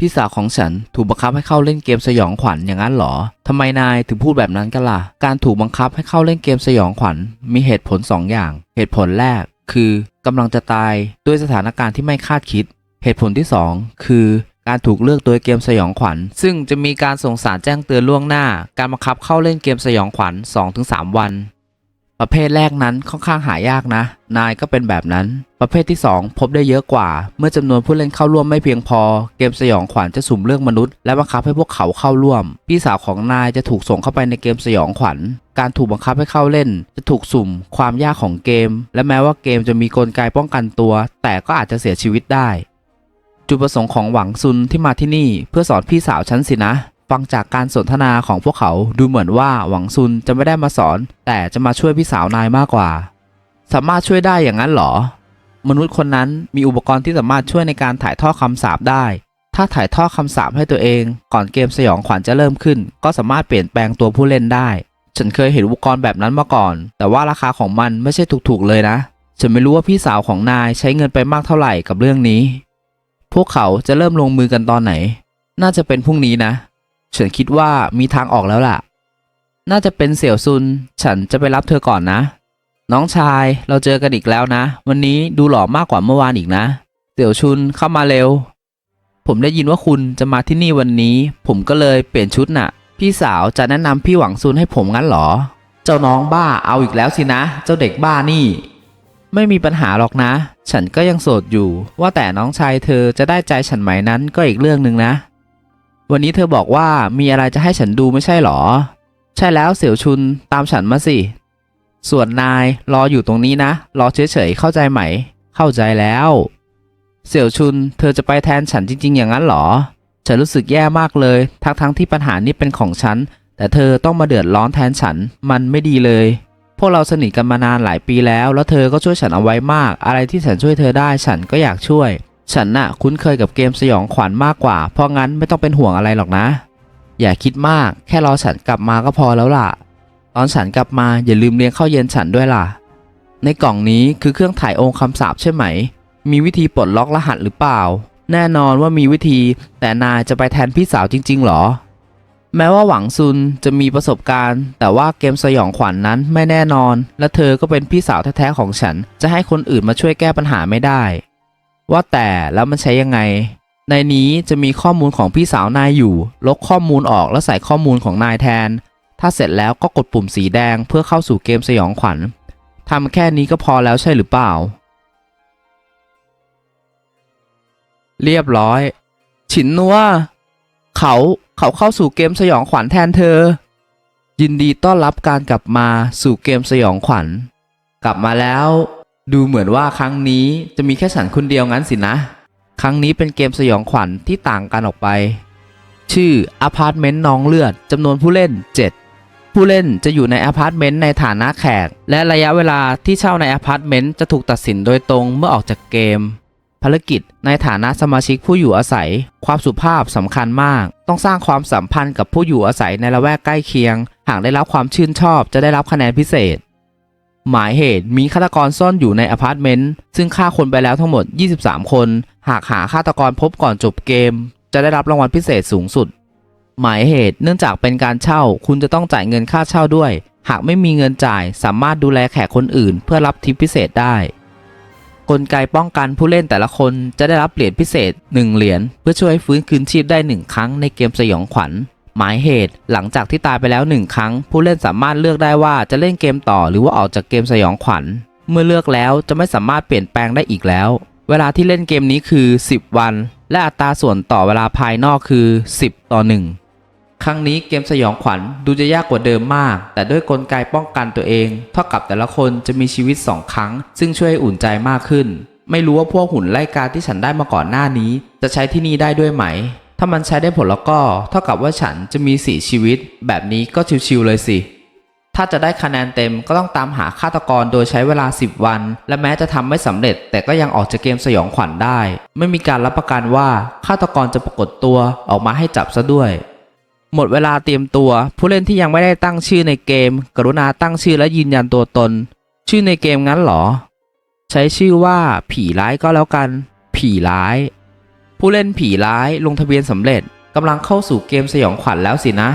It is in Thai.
พี่สาวของฉันถูกบังคับให้เข้าเล่นเกมสยองขวัญอย่างนั้นเหรอทำไมนายถึงพูดแบบนั้นกันล่ะ การถูกบังคับให้เข้าเล่นเกมสยองขวัญมีเหตุผลสองอย่าง เหตุผลแรกคือกำลังจะตายด้วยสถานการณ์ที่ไม่คาดคิด เหตุผลที่สองคือการถูกเลือกโดยเกมสยองขวัญ ซึ่งจะมีการส่งสารแจ้งเตือนล่วงหน้า การบังคับเข้าเล่นเกมสยองขวัญ 2-3 วัน ประเภทแรกนั้นค่อนข้างหายากนะ นายก็เป็นแบบนั้น ประเภทที่ 2 พบได้เยอะกว่า เมื่อจำนวนผู้เล่นเข้าร่วมไม่เพียงพอ เกมสยองขวัญจะสุ่มเลือกมนุษย์และบังคับให้พวกเขาเข้าร่วม พี่สาวของนายจะถูกส่งเข้าไปในเกมสยองขวัญ การถูกบังคับให้เข้าเล่น จะถูกสุ่ม ความยากของเกม และแม้ว่าเกมจะมีกลไกป้องกันตัว แต่ก็อาจจะเสียชีวิตได้ จุดประสงค์ของหวังซุนที่มาที่นี่ เพื่อสอนพี่สาวฉันสินะ ฟังจากการสนทนาของพวกเขาดูเหมือนว่าหวังซุนจะไม่ได้มาสอน แต่จะมาช่วยพี่สาวนายมากกว่า สามารถช่วยได้อย่างนั้นเหรอ มนุษย์คนนั้นมีอุปกรณ์ที่สามารถช่วยในการถ่ายทอดคำสาปได้ ถ้าถ่ายทอดคำสาปให้ตัวเอง ก่อนเกมสยองขวัญจะเริ่มขึ้น ก็สามารถเปลี่ยนแปลงตัวผู้เล่นได้ ฉันเคยเห็นอุปกรณ์แบบนั้นมาก่อน แต่ว่าราคาของมันไม่ใช่ถูกๆเลยนะ ฉันไม่รู้ว่าพี่สาวของนายใช้เงินไปมากเท่าไหร่กับเรื่องนี้ พวกเขาจะเริ่มลงมือกันตอนไหน น่าจะเป็นพรุ่งนี้นะ ฉันคิดว่ามีทางออกแล้วล่ะ น่าจะเป็นเสี่ยวซุน ฉันจะไปรับเธอก่อนนะ น้องชายเราเจอกันอีกแล้วนะ วันนี้ดูหล่อมากกว่าเมื่อวานอีกนะ เสี่ยวชุนเข้ามาเร็ว ผมได้ยินว่าคุณจะมาที่นี่วันนี้ ผมก็เลยเปลี่ยนชุดน่ะ พี่สาวจะแนะนำพี่หวังซุนให้ผมงั้นเหรอ เจ้าน้องบ้าเอาอีกแล้วสินะ เจ้าเด็กบ้านี่ ไม่มีปัญหาหรอกนะ ฉันก็ยังโสดอยู่ ว่าแต่น้องชายเธอจะได้ใจฉันไหมนั้นก็อีกเรื่องหนึ่งนะ วันนี้เธอบอกว่ามีอะไรจะให้ฉันดูไม่ใช่หรอ ใช่แล้วเสี่ยวชุนตามฉันมาสิ ส่วนนายรออยู่ตรงนี้นะ รอเฉยๆเข้าใจไหม เข้าใจแล้ว เสี่ยวชุน เธอจะไปแทนฉันจริง ๆ อย่างนั้นหรอ ฉันรู้สึกแย่มากเลย ทั้งๆที่ปัญหานี้เป็นของฉัน แต่เธอต้องมาเดือดร้อนแทนฉัน มันไม่ดีเลย พวกเราสนิทกันมานานหลายปีแล้ว แล้วเธอก็ช่วยฉันเอาไว้มาก อะไรที่ฉันช่วยเธอได้ฉันก็อยากช่วย ฉันน่ะคุ้นเคยกับเกมสยองขวัญมากกว่า เพราะงั้นไม่ต้องเป็นห่วงอะไรหรอกนะ อย่าคิดมาก แค่รอฉันกลับมาก็พอแล้วล่ะ ตอนฉันกลับมาอย่าลืมเลี้ยงข้าวเย็นฉันด้วยล่ะ ในกล่องนี้คือเครื่องถ่ายองค์คำสาปใช่ไหม มีวิธีปลดล็อกรหัสหรือเปล่า แน่นอนว่ามีวิธี แต่นายจะไปแทนพี่สาวจริง ๆ หรอ แม้ว่าหวังซุนจะมีประสบการณ์ แต่ว่าเกมสยองขวัญนนั้นไม่แน่นอน และเธอก็เป็นพี่สาวแท้ๆของฉัน จะให้คนอื่นมาช่วยแก้ปัญหาไม่ได้ ว่าแต่แล้วมันใช้ยังไง ในนี้จะมีข้อมูลของพี่สาวนายอยู่ ลบข้อมูลออกแล้วใส่ข้อมูลของนายแทน ถ้าเสร็จแล้วก็กดปุ่มสีแดงเพื่อเข้าสู่เกมสยองขวัญทำแค่นี้ก็พอแล้วใช่หรือเปล่า เรียบร้อย ฉินนัวเขาเขาเข้าสู่เกมสยองขวัญแทนเธอ ยินดีต้อนรับการกลับมาสู่เกมสยองขวัญ กลับมาแล้ว ดูเหมือนว่าครั้งนี้จะมีแค่ฉันคนเดียวงั้นสินะ ครั้งนี้เป็นเกมสยองขวัญที่ต่างกันออกไป ชื่ออพาร์ตเมนต์น้องเลือดจำนวนผู้เล่น 7 ผู้เล่นจะอยู่ในอพาร์ตเมนต์ในฐานะแขก และระยะเวลาที่เช่าในอพาร์ตเมนต์จะถูกตัดสินโดยตรงเมื่อออกจากเกม ภารกิจในฐานะสมาชิกผู้อยู่อาศัย ความสุภาพสำคัญมาก ต้องสร้างความสัมพันธ์กับผู้อยู่อาศัยในละแวกใกล้เคียง หากได้รับความชื่นชอบจะได้รับคะแนนพิเศษ หมายเหตุมีฆาตกรซ่อนอยู่ในอพาร์ตเมนต์ซึ่งฆ่าคนไปแล้วทั้งหมด 23 คน หากหาฆาตกรพบก่อนจบเกม จะได้รับรางวัลพิเศษสูงสุด หมายเหตุเนื่องจากเป็นการเช่า คุณจะต้องจ่ายเงินค่าเช่าด้วย หากไม่มีเงินจ่ายสามารถดูแลแขกคนอื่น เพื่อรับทิปพิเศษได้กลไกป้องกันผู้เล่นแต่ละคนจะได้รับเหรียญพิเศษ 1 เหรียญเพื่อช่วยฟื้นคืนชีพได้ 1 ครั้งในเกมสยองขวัญ หมายเหตุ หลังจากที่ตายไปแล้ว 1 ครั้ง ผู้เล่นสามารถเลือกได้ว่าจะเล่นเกมต่อหรือว่าออกจากเกมสยองขวัญ เมื่อเลือกแล้วจะไม่สามารถเปลี่ยนแปลงได้อีกแล้ว เวลาที่เล่นเกมนี้คือ 10 วัน และอัตราส่วนต่อเวลาภายนอกคือ 10 ต่อ 1 ครั้งนี้เกมสยองขวัญดูจะยากกว่าเดิมมาก แต่ด้วยกลไกป้องกันตัวเอง เท่ากับแต่ละคนจะมีชีวิต 2 ครั้ง ซึ่งช่วยให้อุ่นใจมากขึ้น ไม่รู้ว่าพวกหุ่นไล่กาที่ฉันได้มาก่อนหน้านี้ จะใช้ที่นี่ได้ด้วยไหม ถ้ามันใช้ได้ผลแล้วก็ เท่ากับว่าฉันจะมีสี่ชีวิต แบบนี้ก็ชิวๆเลยสิ ถ้าจะได้คะแนนเต็มก็ต้องตามหาฆาตกรโดยใช้เวลา 10 วัน และแม้จะทำไม่สำเร็จ แต่ก็ยังออกจากเกมสยองขวัญได้ ไม่มีการรับประกันว่าฆาตกรจะปรากฏตัวออกมาให้จับซะด้วย หมดเวลาเตรียมตัว ผู้เล่นที่ยังไม่ได้ตั้งชื่อในเกม กรุณาตั้งชื่อและยืนยันตัวตน ชื่อในเกมงั้นเหรอ ใช้ชื่อว่าผีร้ายก็แล้วกัน ผีร้าย ผู้เล่นผีร้ายลงทะเบียนสำเร็จกำลังเข้าสู่เกมสยองขวัญแล้วสินะ